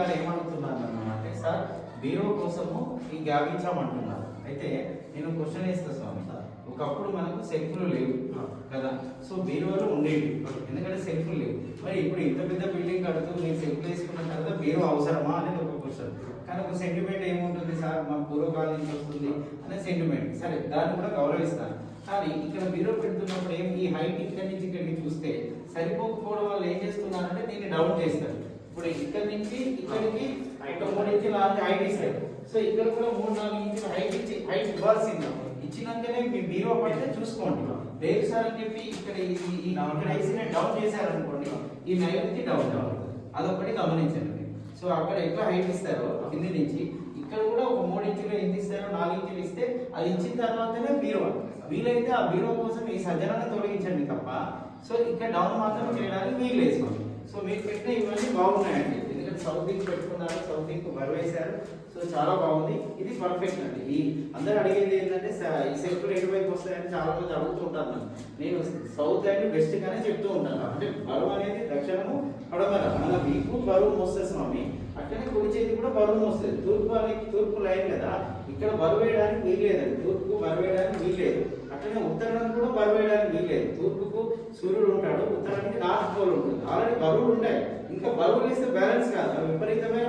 గారు ఏమడుగుతున్నారు అంటే సార్ బీరో కోసము ఈ గ్యాప్ ఇచ్చామంటున్నారు అయితే నేను క్వశ్చన్ వేస్తా స్వామి ఒకప్పుడు మనకు సెల్ఫ్లు లేవు కదా సో బీరోలు ఉండేవి ఎందుకంటే సెల్ఫ్లు లేవు. మరి ఇప్పుడు ఇంత పెద్ద బిల్డింగ్ కడుతూ నేను సెల్ఫ్ వేసుకున్న తర్వాత బీరో అవసరమా అనేది ఒక క్వశ్చన్. కానీ ఒక సెంటిమెంట్ ఏముంటుంది సార్ మా పూర్వకాలం నుంచి వస్తుంది అనే సెంటిమెంట్ సరే దాన్ని కూడా గౌరవిస్తాను కానీ ఇక్కడ బీరో పెడుతున్నప్పుడు ఏం ఈ హైట్ ఇక్కడి నుంచి ఇక్కడికి చూస్తే సరిపోకపోవడం వల్ల ఏం చేస్తున్నారంటే దీన్ని డౌన్ చేస్తారు. ఇప్పుడు ఇక్కడ నుంచి ఇక్కడికి ఒక మూడు ఇంచుల హైట్ ఇస్తారు. సో ఇక్కడ కూడా మూడు నాలుగు ఇంచుల హైట్ ఇచ్చి హైట్ ఇవ్వాల్సింది ఇచ్చినాకనే మీ బీరో పడితే చూసుకోండి లేదు సార్ అని చెప్పి ఇక్కడ ఇక్కడ వేసిన డౌన్ చేశారనుకోండి ఈ నైరుతి డౌన్ డౌన్ అదొకటి గమనించండి. సో అక్కడ ఎట్లా హైట్ ఇస్తారో కింది నుంచి. ఇక్కడ కూడా ఒక మూడు ఇంచులు ఎంత ఇస్తారో? నాలుగు ఇంచులు ఇస్తే అది ఇచ్చిన తర్వాతనే బీరో వీలైతే ఆ బీరో కోసం ఈ సజ్జనాన్ని తొలగించండి తప్ప. సో ఇక్కడ డౌన్ మాత్రం చేయడానికి వీలు లేదు. సో మీరు పెట్టిన ఇవన్నీ బాగున్నాయండి ఎందుకంటే సౌత్ దిక్కు పెట్టుకున్నారు సౌత్ దిక్కు బరువేశారు సో చాలా బాగుంది. ఇది పర్ఫెక్ట్ అండి. ఈ అందరు అడిగేది ఏంటంటే ఈ ఈ సెల్ఫ్లు ఎటువైపు వస్తాయని చాలా మంది అడుగుతూ ఉంటారు నన్ను. నేను సౌత్ అండ్ వెస్ట్ గానే చెప్తూ ఉంటాను. అంటే బరువు అనేది దక్షిణము పడమర. మన వీపు బరువు మోస్తుంది స్వామి. అట్లనే కుడి చేతి కూడా బరువు మోస్తుంది. తూర్పు అనేది తూర్పు లైన్ కదా. ఇక్కడ బరువు వేయడానికి వీల్లేదండి తూర్పు బరువు వేయడానికి అట్లనే ఉత్తరానికి కూడా బరువు వేయడానికి వీల్లేదు. తూర్పుకు సూర్యుడు ఉంటాడు ఉత్తరానికి నార్త్ పోల్ ఉంటుంది. ఆల్రెడీ బరువులు ఉంటాయి ఇంకా బరువులు ఇస్తే బ్యాలెన్స్ కాదు. విపరీతమైన